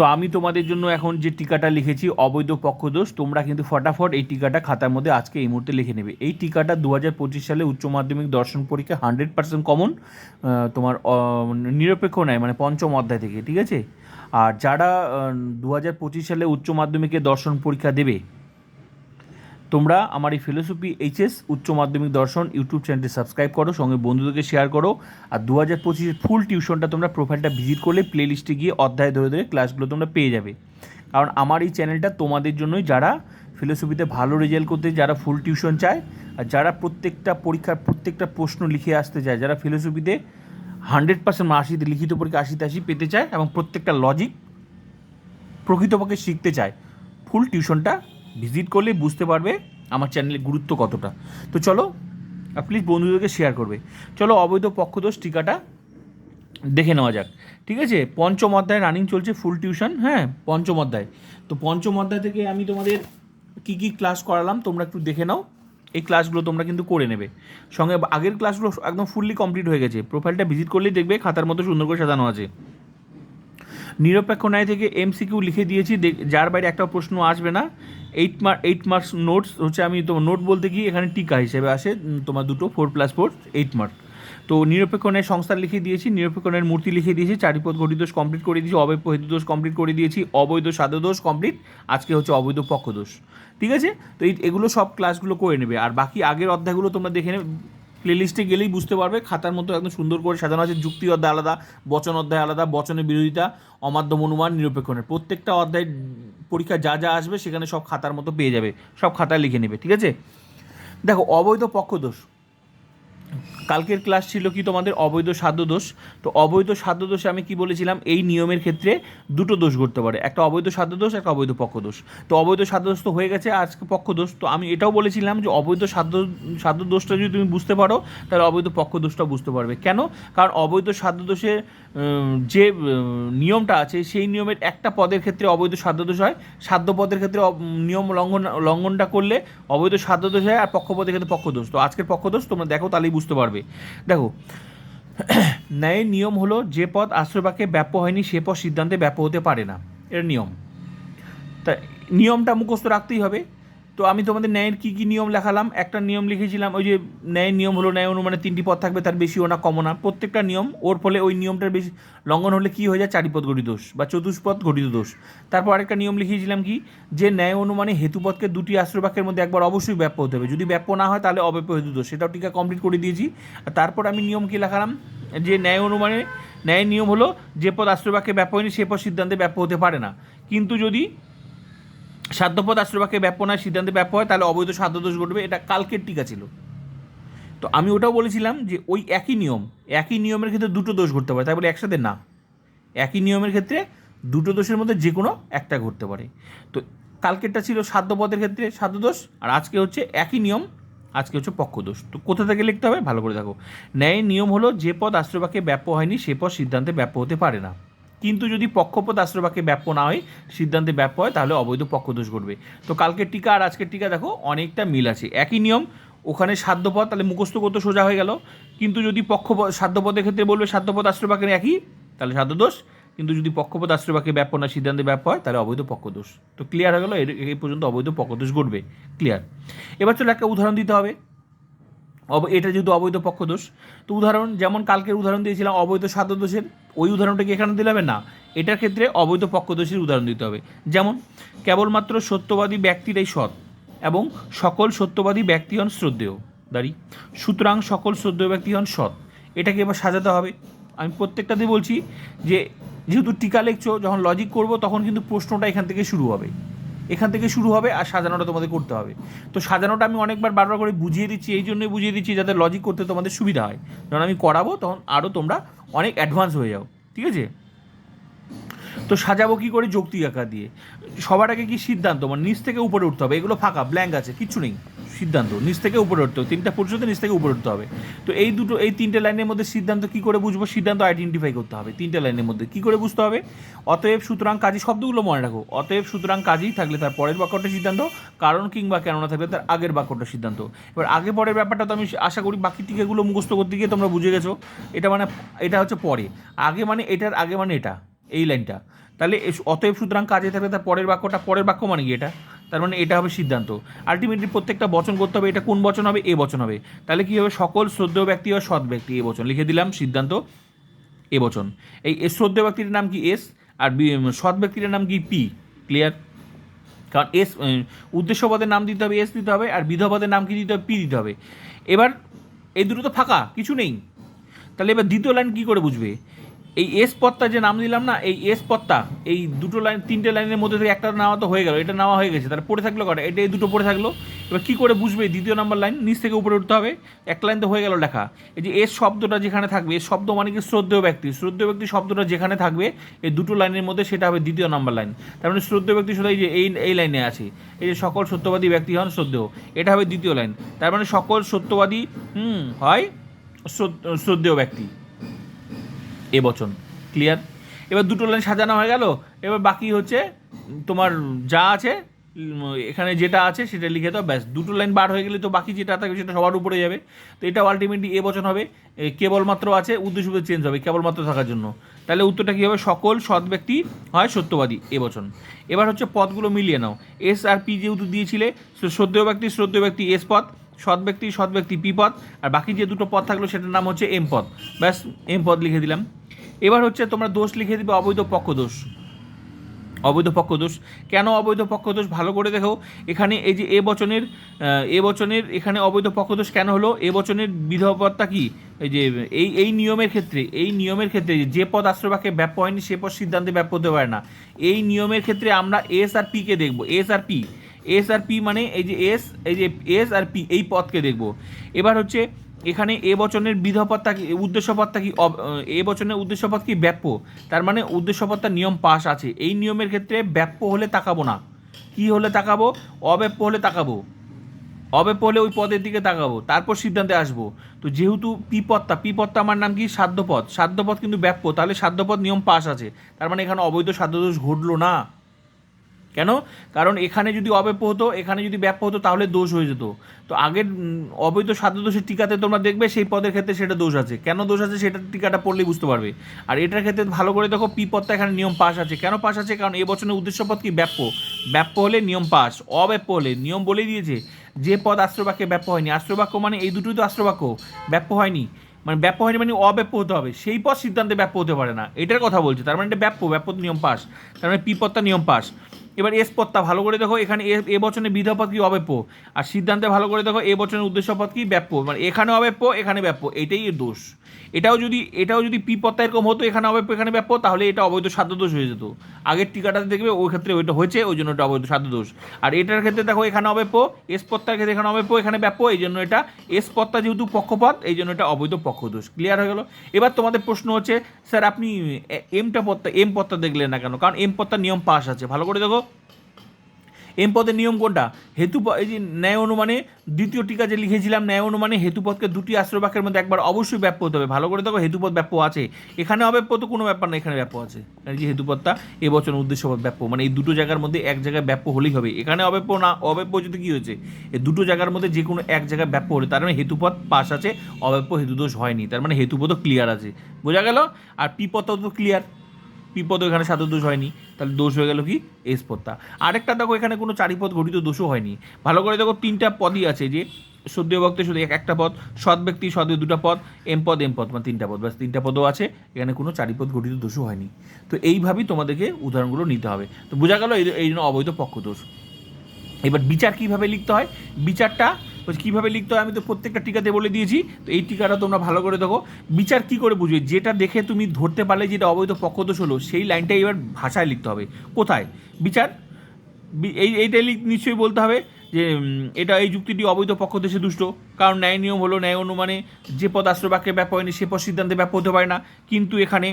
তো আমি তোমাদের জন্য এখন যে টিকাটা লিখেছি, অবৈধ পক্ষদোষ, তোমরা কিন্তু ফটাফট এই টিকাটা খাতার মধ্যে আজকে এই মুহূর্তে লিখে নেবে। এই টিকাটা দু হাজার পঁচিশ সালে উচ্চ মাধ্যমিক দর্শন পরীক্ষা হান্ড্রেড পার্সেন্ট কমন তোমার নিরপেক্ষ নয় মানে পঞ্চম অধ্যায় থেকে, ঠিক আছে? আর যারা দু হাজার পঁচিশ সালে উচ্চ মাধ্যমিকে দর্শন পরীক্ষা দেবে তোমরা আমার এই ফিলোসফি এইচএস উচ্চ মাধ্যমিক দর্শন ইউটিউব চ্যানেলটি সাবস্ক্রাইব করো, সঙ্গে বন্ধুদেরকে শেয়ার করো, আর দু হাজার পঁচিশের ফুল টিউশনটা তোমরা প্রোফাইলটা ভিজিট করলে প্লে লিস্টে গিয়ে অধ্যায় ধরে ধরে ক্লাসগুলো তোমরা পেয়ে যাবে। কারণ আমার এই চ্যানেলটা তোমাদের জন্যই যারা ফিলোসফিতে ভালো রেজাল্ট করতে যারা ফুল টিউশন চায়, আর যারা প্রত্যেকটা পরীক্ষার প্রত্যেকটা প্রশ্ন লিখে আসতে চায়, যারা ফিলোসফিতে হান্ড্রেড পার্সেন্ট আশিতে লিখিত পরীক্ষা আশিতে আশি পেতে চায় এবং প্রত্যেকটা লজিক প্রকৃতপক্ষে শিখতে চায় ফুল টিউশনটা ভিজিট করলে বুঝতে পারবে আমার চ্যানেলের গুরুত্ব কতটা। তো চলো প্লিজ বন্ধুদেরকে শেয়ার করবে। চলো, অবৈধ পক্ষদোষ টিকাটা দেখে নেওয়া যাক। ঠিক আছে? পঞ্চম অধ্যায় রানিং চলছে ফুল টিউশন হ্যাঁ? পঞ্চম অধ্যায়। তো পঞ্চম অধ্যায় থেকে আমি তোমাদের কী কী ক্লাস করালাম তোমরা একটু দেখে নাও। এই ক্লাসগুলো তোমরা কিন্তু করে নেবে। সঙ্গে আগের ক্লাসগুলো একদম ফুললি কমপ্লিট হয়ে গেছে। প্রোফাইলটা ভিজিট করলেই দেখবে, খাতার মতো সুন্দর করে সাজানো আছে। নিরপেক্ষ ন্যায় থেকে এমসিকিউ লিখে দিয়েছি যার বাইরে একটা প্রশ্ন আসবে না। Eight mark eight marks notes হচ্ছে আমি তোমার নোট বলতে গিয়ে এখানে টিকা হিসেবে আসে তোমার দুটো four plus four eight mark তো নিরপেক্ষ ন্যায় সংস্থা লিখে দিয়েছি, নিরপেক্ষ ন্যায়ের মূর্তি লিখে দিয়েছি, চারিপদ ঘটিদোষ কমপ্লিট করে দিয়েছি, অবৈধ হেতুদোষ কমপ্লিট করে দিয়েছি, অবৈধ সাধুদোষ কমপ্লিট আজকে হচ্ছে অবৈধ পক্ষদোষ ঠিক আছে? তো এই, এগুলো সব ক্লাসগুলো করে নেবে। আর বাকি আগের অধ্যায়গুলো তোমরা দেখে নেবে। প্লেলিস্টে গেলেই বুঝতে পারবে, খাতার মতো একদম সুন্দর করে সাজানো আছে, যুক্তি অধ্যায় আলাদা, বচন অধ্যায় আলাদা, বচনের বিরোধিতা অমাধ্যম অনুমান নিরপেক্ষণের। প্রত্যেকটা অধ্যায় পরীক্ষা যা যা আসবে সেখানে সব খাতার মতো পেয়ে যাবে, সব খাতায় লিখে নেবে, ঠিক আছে? দেখো, অবৈধ পক্ষদোষ। কালকের ক্লাস ছিল কি তোমাদের অবৈধ সাধ্য দোষ? তো অবৈধ সাধ্য দোষে আমি কি বলেছিলাম? এই নিয়মের ক্ষেত্রে দুটো দোষ ঘটতে পারে, একটা অবৈধ সাধ্য দোষ, একটা অবৈধ পক্ষ দোষ। তো অবৈধ সাধ্য দোষ তো হয়ে গেছে আজকে পক্ষ দোষ। তো আমি এটাও বলেছিলাম যে অবৈধ সাধ্য সাধ্য দোষটা যদি তুমি বুঝতে পারো, তাহলে অবৈধ পক্ষ দোষটা বুঝতে পারবে। কেন? কারণ অবৈধ সাধ্য দোষের যে নিয়মটা আছে, সেই নিয়মের একটা পদের ক্ষেত্রে অবৈধ সাধ্য দোষ হয়। সাধ্য পদের ক্ষেত্রে নিয়ম লঙ্ঘন, লঙ্ঘনটা করলে অবৈধ সাধ্য দোষ হয় আর পক্ষপদের ক্ষেত্রে পক্ষ দোষ। তো আজকের পক্ষ দোষ তোমরা দেখো, তাহলেই বুঝতে পারবে। দেখো, ন্যায়ের নিয়ম হলো যে পদ আশ্রয়বাক্যে ব্যাপ্য হয়নি, সে পদ সিদ্ধান্তে ব্যাপ্য হতে পারে না। এর নিয়ম। তা, নিয়মটা মুখস্থ রাখতেই হবে। তো আমি তোমাদের ন্যায়ের কী কী নিয়ম লেখালাম? একটা নিয়ম লিখেছিলাম, ওই যে ন্যায়ের নিয়ম হলো, ন্যায় অনুমানে তিনটি পদ থাকবে, তার বেশি না কমও না। প্রত্যেকটা নিয়ম, ওর ফলে ওই নিয়মটার বেশি লঙ্ঘন হলে কী হয়ে যায়? চারিপদ গঠিত দোষ বা চতুষ্পদ গঠিত দোষ। তারপর আরেকটা নিয়ম লিখিয়েছিলাম কি? যে ন্যায় অনুমানে হেতুপদকে দুটি আশ্রয়বাক্যের মধ্যে একবার অবশ্যই ব্যাপ্য হতে হবে। যদি ব্যাপ্য না হয়, তাহলে অব্যাপ্য হেতু দোষ। সেটাও টিকা কমপ্লিট করে দিয়েছি। তারপর আমি নিয়ম কি লেখালাম? যে ন্যায় অনুমানে, ন্যায় নিয়ম হলো, যে পদ আশ্রয়বাক্যে ব্যাপ্য হয়নি, সে পদ সিদ্ধান্তে ব্যাপ্য হতে পারে না। কিন্তু যদি সাধ্যপদ আশ্রয়বাক্যে ব্যাপ্য নয় সিদ্ধান্তে ব্যাপ হয়, তাহলে অবৈধ সাধ্য দোষ ঘটবে, এটা কালকের টিকা ছিল। তো আমি ওটাও বলেছিলাম যে ওই একই নিয়ম, একই নিয়মের ক্ষেত্রে দুটো দোষ ঘটতে পারে, তাই বলে একসাথে না। একই নিয়মের ক্ষেত্রে দুটো দোষের মধ্যে যে কোনো একটা ঘটতে পারে। তো কালকেরটা ছিল সাধ্যপদের ক্ষেত্রে সাধ্য দোষ, আর আজকে হচ্ছে একই নিয়ম, আজকে হচ্ছে পক্ষ দোষ। তো কোথা থেকে লিখতে হবে? ভালো করে দেখো। ন্যায় নিয়ম হলো যে পদ আশ্রয়বাক্যে ব্যাপ্য হয়নি, সে পদ সিদ্ধান্তে ব্যাপ্য হতে পারে না। কিন্তু যদি পক্ষপদ আশ্রয়বাক্যে ব্যাপ্য না হয়, সিদ্ধান্তে ব্যাপ্য হয়, তাহলে অবৈধ পক্ষদোষ ঘটবে। তো কালকের টিকা আর আজকের টিকা দেখো, অনেকটা মিল আছে। একই নিয়ম, ওখানে সাধ্যপদ তাহলে মুখস্থ করতে সোজা হয়ে গেল। কিন্তু যদি পক্ষপদ সাধ্যপদের ক্ষেত্রে বলবে সাধ্যপদ আশ্রয়বাক্যের একই, তাহলে সাধ্যদোষ। কিন্তু যদি পক্ষপদ আশ্রয়বাক্যে ব্যাপ্য না, সিদ্ধান্তে ব্যাপ্য হয়, তাহলে অবৈধ পক্ষদোষ। তো ক্লিয়ার হয়ে গেল এই পর্যন্ত অবৈধ পক্ষদোষ ঘটবে। ক্লিয়ার এবার চলো একটা উদাহরণ দিতে হবে। এটা যেহেতু অবৈধ পক্ষদোষ তো উদাহরণ, যেমন কালকের উদাহরণ দিয়েছিলাম, অবৈধ সাধ্য দোষের, ওই উদাহরণটা কি এখানে দিলে হবে না। এটার ক্ষেত্রে অবৈধ পক্ষদোষের উদাহরণ দিতে হবে। যেমন, কেবলমাত্র সত্যবাদী ব্যক্তিরাই সৎ এবং সকল সত্যবাদী ব্যক্তি হন শ্রদ্ধেয়। দাঁড়ি। সুতরাং সকল শ্রদ্ধেয় ব্যক্তি হন সৎ। এটাকে এবার সাজাতে হবে। আমি প্রত্যেকটাতে বলছি যে, যেহেতু টিকা লিখছো, যখন লজিক করব, তখন কিন্তু প্রশ্নটা এখান থেকে শুরু হবে। এখান থেকে শুরু হবে আর সাজানোটা তোমাদের করতে হবে। তো সাজানোটা আমি অনেকবার বারবার করে বুঝিয়ে দিচ্ছি, এই জন্যই বুঝিয়ে দিচ্ছি যাতে লজিক করতে তোমাদের সুবিধা হয়। যখন আমি করাবো তখন আরও তোমরা অনেক অ্যাডভান্স হয়ে যাও। ঠিক আছে? তো সাজাবো কি করে যৌক্তিক আকার দিয়ে? সবার আগে কি সিদ্ধান্ত? মানে নিচ থেকে উপরে উঠতে হবে। এগুলো ফাঁকা ব্ল্যাঙ্ক আছে, কিচ্ছু নেই। সিদ্ধান্ত, নিচ থেকে উপরে উঠতে হবে। তিনটা পরিষদে নিচ থেকে উপরে উঠতে হবে। তো এই দুটো, এই তিনটে লাইনের মধ্যে সিদ্ধান্ত কি করে বুঝব? সিদ্ধান্ত আইডেন্টিফাই করতে হবে। তিনটে লাইনের মধ্যে কি করে বুঝতে হবে? অতএব সুতরাং কাজী শব্দগুলো মনে রাখো। অতএব সুতরাং কাজই থাকলে তার পরের বাক্যটা সিদ্ধান্ত, কারণ কিংবা কেননা থাকলে তার আগের বাক্যটা সিদ্ধান্ত। এবার আগে পরের ব্যাপারটা তো আমি আশা করি বাকি টিকাগুলো মুখস্থ করতে গিয়ে তোমরা বুঝে গেছো। এটা মানে এটা হচ্ছে পরে। আগে মানে এটার, আগে মানে এটা। এই লাইনটা। তাহলে অতএব সুতরাং কাজে থাকলে তার পরের বাক্যটা, পরের বাক্য মানে কি এটা? তার মানে এটা হবে সিদ্ধান্ত। আলটিমেটলি প্রত্যেকটা বচন করতে হবে, এটা কোন বচন হবে? এ বচন হবে। তাহলে কি হবে? সকল শ্রদ্ধেয় ব্যক্তি বা সৎ ব্যক্তি, এ বচন। লিখে দিলাম, সিদ্ধান্ত, এ বচন। এই শ্রদ্ধেয় ব্যক্তির নাম কি এস? আর সৎ ব্যক্তির নাম কি পি? ক্লিয়ার কারণ এস উদ্দেশ্যপদের নাম দিতে হবে, এস দিতে হবে, আর বিধপদের নাম কি দিতে হবে? পি দিতে হবে। এবার, এই দুটো তো ফাঁকা, কিছু নেই। তাহলে এবার দ্বিতীয় লাইন কী করে বুঝবে? এই এস পত্তা যে নাম দিলাম না, এই এস পত্তা এই দুটো লাইন তিনটে লাইনের মধ্যে থেকে একটা নেওয়া তো হয়ে গেল, এটা নেওয়া হয়ে গেছে, তাহলে পড়ে থাকল কটা? এটা এই দুটো পড়ে থাকল। এবার কী করে বুঝবে? দ্বিতীয় নাম্বার লাইন নিচ থেকে উপরে উঠতে হবে একটা লাইন তো হয়ে গেল লেখা। এই যে এস শব্দটা যেখানে থাকবে এস শব্দ মানে কি শ্রদ্ধেয় ব্যক্তি? শ্রদ্ধেয় ব্যক্তি শব্দটা যেখানে থাকবে, এই দুটো লাইনের মধ্যে সেটা হবে দ্বিতীয় নাম্বার লাইন তার মানে শ্রদ্ধেয় ব্যক্তি শুধু এই যে এই এই লাইনে আছে। এই যে সকল সত্যবাদী ব্যক্তি হন শ্রদ্ধেয়, এটা হবে দ্বিতীয় লাইন তার মানে সকল সত্যবাদী, হুম, হয় শ্রদ্ধ- শ্রদ্ধেয় ব্যক্তি। এ বচন ক্লিয়ার এবার দুটো লাইন সাজানো হয়ে গেল, এবার বাকি হচ্ছে তোমার যা আছে এখানে যেটা আছে সেটা লিখে দাও, ব্যাস, দুটো লাইন বার হয়ে গেলে তো বাকি যেটা থাকবে সেটা সবার উপরে যাবে। তো এটা আলটিমেটলি এ বচন হবে কেবলমাত্র আছে, উদ্দেশ্য চেঞ্জ হবে, কেবলমাত্র থাকার জন্য। তাহলে উত্তরটা কী হবে? সকল সৎ ব্যক্তি হয় সত্যবাদী এ বচন এবার হচ্ছে পদগুলো মিলিয়ে নাও। এস আর পি যেহেতু দিয়েছিলে শ্রদ্ধেয় ব্যক্তি শ্রদ্ধেয় ব্যক্তি এস পদ, সৎ ব্যক্তি সৎ ব্যক্তি পি পদ, আর বাকি যে দুটো পদ থাকল সেটার নাম হচ্ছে এম পদ। ব্যাস এম পদ লিখে দিলাম। এবার হচ্ছে তোমরা দোষ লিখে দিবে অবৈধ পক্ষ দোষ। অবৈধ পক্ষ দোষ। কেন অবৈধ পক্ষ দোষ? ভালো করে দেখো। এখানে এই যে এ বচনের এ বচনের, এখানে অবৈধ পক্ষ দোষ কেন হলো? এ বচনের বিধবত্তা কি? এই যে, এই এই নিয়মের ক্ষেত্রে, এই নিয়মের ক্ষেত্রে যে পদ আশ্রয়বাক্যে ব্যাপ হয়নি, সে পদ সিদ্ধান্তে ব্যাপ হতে পারে না। এই নিয়মের ক্ষেত্রে আমরা এস আর পিকে দেখব। S R P. S R P মানে এই যে এস, এই যে এস আর পি, এই পদকে দেখব। এবার হচ্ছে এখানে এ বচনের বিধপদটা কি, উদ্দেশ্যপদটা কি এ বচনের উদ্দেশ্যপদ কি, ব্যাপ্য। তার মানে উদ্দেশ্যপদটার নিয়ম পাশ আছে। এই নিয়মের ক্ষেত্রে ব্যাপ্য হলে তাকাবো না। কি হলে তাকাবো? অব্যাপ্য হলে তাকাবো। অব্যাপ্য হলে ওই পদের দিকে তাকাবো। তারপর সিদ্ধান্তে আসব। তো যেহেতু পিপত্তা পিপত্তা আমার নাম কি? সাধ্যপদ। সাধ্যপদ কিন্তু ব্যাপ্য। তাহলে সাধ্যপদ নিয়ম পাশ আছে। তার মানে এখানে অবৈধ সাধ্যদোষ ঘটলো না। কেন? কারণ এখানে যদি অব্যাপ্য হতো, এখানে যদি ব্যাপ্য হতো, তাহলে দোষ হয়ে যেত। তো আগের অবৈধ সাধ্য দোষের টিকাতে তোমরা দেখবে সেই পদের ক্ষেত্রে সেটা দোষ আছে। কেন দোষ আছে সেটা টিকাটা পড়লেই বুঝতে পারবে। আর এটার ক্ষেত্রে ভালো করে দেখো, পি পদটা এখানে নিয়ম পাস আছে। কেন পাস আছে? কারণ এ বছরের উদ্দেশ্য পদ কি? ব্যাপ্য। ব্যাপ্য হলে নিয়ম পাস অব্যাপ্য হলে। নিয়ম বলেই দিয়েছে, যে পদ আশ্রবাক্যে ব্যাপ্য হয়নি। আশ্রবাক্য মানে এই দুটোই তো আশ্রবাক্য ব্যাপ্য হয়নি। মানে ব্যাপ্য হয়নি মানে অব্যাপ্য হতে হবে। সেই পদ সিদ্ধান্তে ব্যাপ্য হতে পারে না। এটার কথা বলছে। তার মানে এটা ব্যাপ্য। ব্যাপ্য নিয়ম পাস তার মানে পি পদটা নিয়ম পাস এবার এস পদটা ভালো করে দেখো, এখানে এ- বচনে বিধপদ কি অব্যাপ্য আর সিদ্ধান্তে ভালো করে দেখো, এ বচনের উদ্দেশ্য পদ কি, ব্যাপ্য। মানে এখানে অব্যাপ্য এখানে ব্যাপ্য। এটাই এর দোষ। এটাও যদি এটাও যদি পি পদটা এরকম হতো, এখানে অব্যাপ্য এখানে ব্যাপ্য, তাহলে এটা অবৈধ সাধ্য দোষ হয়ে যেত। আগের টিকাটাতে দেখবে, ওই ক্ষেত্রে ওইটা হয়েছে, ওই জন্য এটা অবৈধ সাধ্য দোষ। আর এটার ক্ষেত্রে দেখো, এখানে অব্যাপ্য এস পদটার ক্ষেত্রে এখানে অব্যাপ্য এখানে ব্যাপ্য, এই জন্য এটা এস পদটা যেহেতু পক্ষপদ এই জন্য এটা অবৈধ পক্ষ দোষ। ক্লিয়ার হয়ে গেল? এবার তোমাদের প্রশ্ন হচ্ছে, স্যার আপনি এমটা পদটা এম পদটা দেখলেন না কেন? কারণ এম পদটা নিয়ম পাস আছে। ভালো করে দেখো এম পদের নিয়ম কোনটা? হেতু এই যে ন্যায় অনুমানে দ্বিতীয় টিকা যে লিখেছিলাম, ন্যায় অনুমানে হেতুপদকে দুটি আশ্রয়বাক্যের মধ্যে একবার অবশ্যই ব্যাপ্য হতে হবে। ভালো করে দেখো, হেতুপদ ব্যাপ্য আছে। এখানে অব্যাপ্য তো কোনো ব্যাপার না, এখানে ব্যাপ্য আছে। যে হেতুপদটা এবছর উদ্দেশ্যপদ ব্যাপ্য। মানে এই দুটো জায়গার মধ্যে এক জায়গায় ব্যাপ্য হলেই হবে। এখানে অব্যাপ্য না, অব্যাপ্য যদি কী হয়েছে? এই দুটো জায়গার মধ্যে যে কোনো এক জায়গায় ব্যাপ্য হলে, তার মানে হেতুপদ পাস আছে, অব্যাপ্য হেতুদোষ হয়নি। তার মানে হেতুপদও ক্লিয়ার আছে। বোঝা গেল? আর পিপদও তো ক্লিয়ার বিপদ এখানে সাধু দোষ হয়নি, তাহলে দোষ হয়ে গেল কি? এস পদটা আরেকটা দেখো, এখানে কোনো চারিপদ ঘটিত দোষও হয়নি। ভালো করে দেখো, তিনটা পদই আছে যে সদ্য ভক্তে শুধু এক একটা পদ, সৎ ব্যক্তি সদে দুটো পদ, এম পদ এম পদ মানে তিনটা পদ, ব্যাস, তিনটা পদও আছে, এখানে কোনো চারিপদ ঘটিত দোষও হয়নি। তো এইভাবেই তোমাদেরকে উদাহরণগুলো নিতে হবে। তো বোঝা গেল এই জন্য অবৈধ পক্ষ দোষ। এবার বিচার কীভাবে লিখতে হয়? বিচারটা হচ্ছে কীভাবে লিখতে হয়? আমি তো প্রত্যেকটা টিকাতে বলে দিয়েছি, তো এই টিকাটা তোমরা ভালো করে দেখো। বিচার কি করে বুঝবে? যেটা দেখে তুমি ধরতে পারলে যেটা অবৈধ পক্ষদোষ হলো, সেই লাইনটাই এবার ভাষায় লিখতে হবে। কোথায়? বিচার? এই এইটাই নিশ্চয়ই বলতে হবে যে এটা এই যুক্তিটি অবৈধ পক্ষদেশে দুষ্ট। কারণ ন্যায় নিয়ম হলো ন্যায় অনুমানে যে পদ আশ্রবাক্যে ব্যাপ হয়নি, সে পদ সিদ্ধান্তে ব্যাপ হতে পারে না। কিন্তু এখানে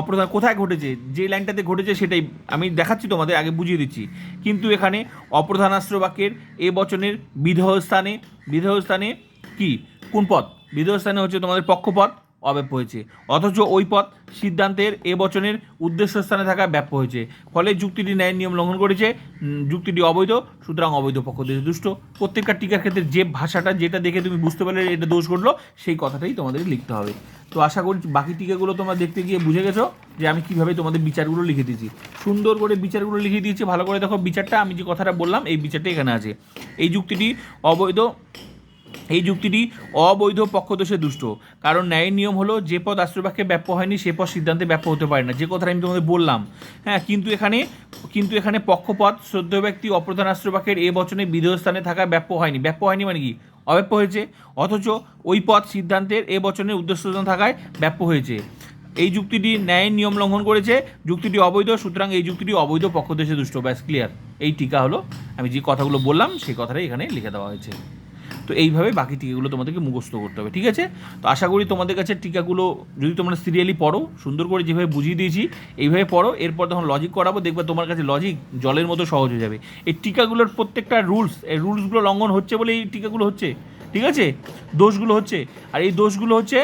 অপ্রধান কোথায় ঘটেছে? যে লাইনটাতে ঘটেছে সেটাই আমি দেখাচ্ছি তোমাদের, আগে বুঝিয়ে দিচ্ছি। কিন্তু এখানে অপ্রধান আশ্রবাক্যের এ বচনের বিধেয় স্থানে বিধেয় স্থানে কি? কোন পদ বিধেয় স্থানে হচ্ছে তোমাদের পক্ষপদ অব্যাপ্য হয়েছে। অথচ ওই পথ সিদ্ধান্তের এ বচনের উদ্দেশ্য স্থানে থাকা ব্যাপ্য হয়েছে। ফলে যুক্তিটি ন্যায়ের নিয়ম লঙ্ঘন করেছে। যুক্তিটি অবৈধ, সুতরাং অবৈধ পক্ষ দুষ্ট। প্রত্যেকটা টিকার ক্ষেত্রে যে ভাষাটা, যেটা দেখে তুমি বুঝতে পারলে এটা দোষ ঘটলো, সেই কথাটাই তোমাদের লিখতে হবে। তো আশা করি বাকি টিকাগুলো তোমরা দেখতে গিয়ে বুঝে গেছো যে আমি কীভাবে তোমাদের বিচারগুলো লিখে দিয়েছি। সুন্দর করে বিচারগুলো লিখে দিয়েছি, ভালো করে দেখো বিচারটা, আমি যে কথাটা বললাম, এই বিচারটা এখানে আছে। এই যুক্তিটি অবৈধ এই যুক্তিটি অবৈধ পক্ষদোষে দুষ্ট। কারণ ন্যায়ের নিয়ম হলো যে পদ আশ্রয়বাক্যে ব্যাপ্য হয়নি, সে পদ সিদ্ধান্তে ব্যাপ্য হতে পারে না। যে কথাটা আমি তোমাদের বললাম হ্যাঁ কিন্তু এখানে কিন্তু এখানে পক্ষপথ শ্রদ্ধ ব্যক্তি, অপ্রধান আশ্রয়বাক্যের এ বচনে বিধেয় স্থানে থাকা ব্যাপ্য হয়নি। ব্যাপ্য হয়নি মানে কি? অব্যাপ্য হয়েছে। অথচ ওই পদ সিদ্ধান্তের এ বচনের উদ্দেশ্য থাকায় ব্যাপ্য হয়েছে। এই যুক্তিটি ন্যায়ের নিয়ম লঙ্ঘন করেছে। যুক্তিটি অবৈধ, সুতরাং এই যুক্তিটি অবৈধ পক্ষদেশে দুষ্ট। ব্যাস, ক্লিয়ার। এই টিকা হলো, আমি যে কথাগুলো বললাম, সেই কথাটাই এখানে লিখে দেওয়া হয়েছে। তো এইভাবে বাকি টিকাগুলো তোমাদেরকে মুখস্থ করতে হবে, ঠিক আছে? তো আশা করি তোমাদের কাছে টিকাগুলো, যদি তোমরা সিরিয়ালি পড়ো, সুন্দর করে যেভাবে বুঝিয়ে দিয়েছি, এইভাবে পড়ো, এরপর তখন লজিক করাবো, দেখবে তোমার কাছে লজিক জলের মতো সহজ হয়ে যাবে। এই টিকাগুলোর প্রত্যেকটা রুলস এই রুলসগুলো লঙ্ঘন হচ্ছে বলে এই টিকাগুলো হচ্ছে, ঠিক আছে? দোষগুলো হচ্ছে। আর এই দোষগুলো হচ্ছে,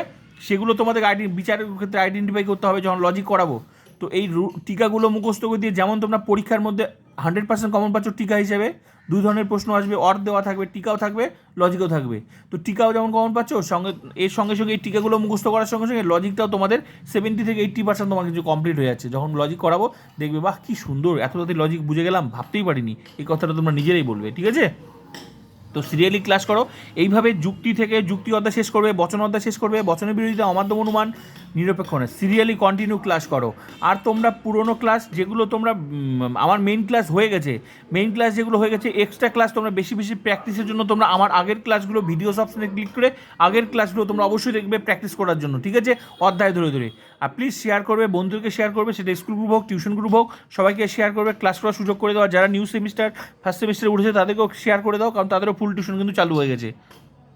সেগুলো তোমাদের আইডি বিচারের ক্ষেত্রে আইডেন্টিফাই করতে হবে, যখন লজিক করাবো। তো এই টিকাগুলো মুখস্থ করে দিয়ে যেমন তোমরা পরীক্ষার মধ্যে হান্ড্রেড পার্সেন্ট কমন পাচ্ছ টিকা হিসেবে, দুই ধরনের প্রশ্ন আসবে অর দেওয়া থাকবে, টিকাও থাকবে লজিকও থাকবে। তো টিকাও যেমন কমন পাচ্ছ, সঙ্গে, এর সঙ্গে সঙ্গে এই টিকাগুলো মুখস্থ করার সঙ্গে সঙ্গে লজিকটাও তোমাদের সেভেন্টি থেকে এইট্টি পার্সেন্ট তোমার কিছু কমপ্লিট হয়ে যাচ্ছে। যখন লজিক করাবো, দেখবে, বাহ, কি সুন্দর, এত তাড়াতাড়ি লজিক বুঝে গেলাম, ভাবতেই পারিনি। এই কথাটা তোমরা নিজেরাই বলবে, ঠিক আছে? তো সিরিয়ালি ক্লাস করো। এইভাবে যুক্তি থেকে যুক্তি অধ্যায় শেষ করবে, বচন অধ্যায় শেষ করবে, বচনের বিরোধিতা, অমাধ্যম অনুমান, নিরপেক্ষ নয়। সিরিয়ালি কন্টিনিউ ক্লাস করো। আর তোমরা পুরোনো ক্লাস যেগুলো তোমরা আমার মেইন ক্লাস হয়ে গেছে মেইন ক্লাস যেগুলো হয়ে গেছে এক্সট্রা ক্লাস তোমরা বেশি বেশি প্র্যাকটিসের জন্য তোমরা আমার আগের ক্লাসগুলো ভিডিওস অপশনে ক্লিক করে আগের ক্লাসগুলো তোমরা অবশ্যই দেখবে প্র্যাকটিস করার জন্য, ঠিক আছে? অধ্যায় ধরে ধরে। আর প্লিজ শেয়ার করবে বন্ধুকে শেয়ার করবে, সেটা স্কুল গ্রুপ হোক টিউশন গ্রুপ হোক, সবাইকে শেয়ার করবে ক্লাস করার সুযোগ করে দেওয়া। যারা নিউ সেমিস্টার ফার্স্ট সেমিস্টারে উঠেছে, তাদেরকেও শেয়ার করে দাও, কারণ তাদেরও ফুল টিউশন কিন্তু চালু হয়ে গেছে।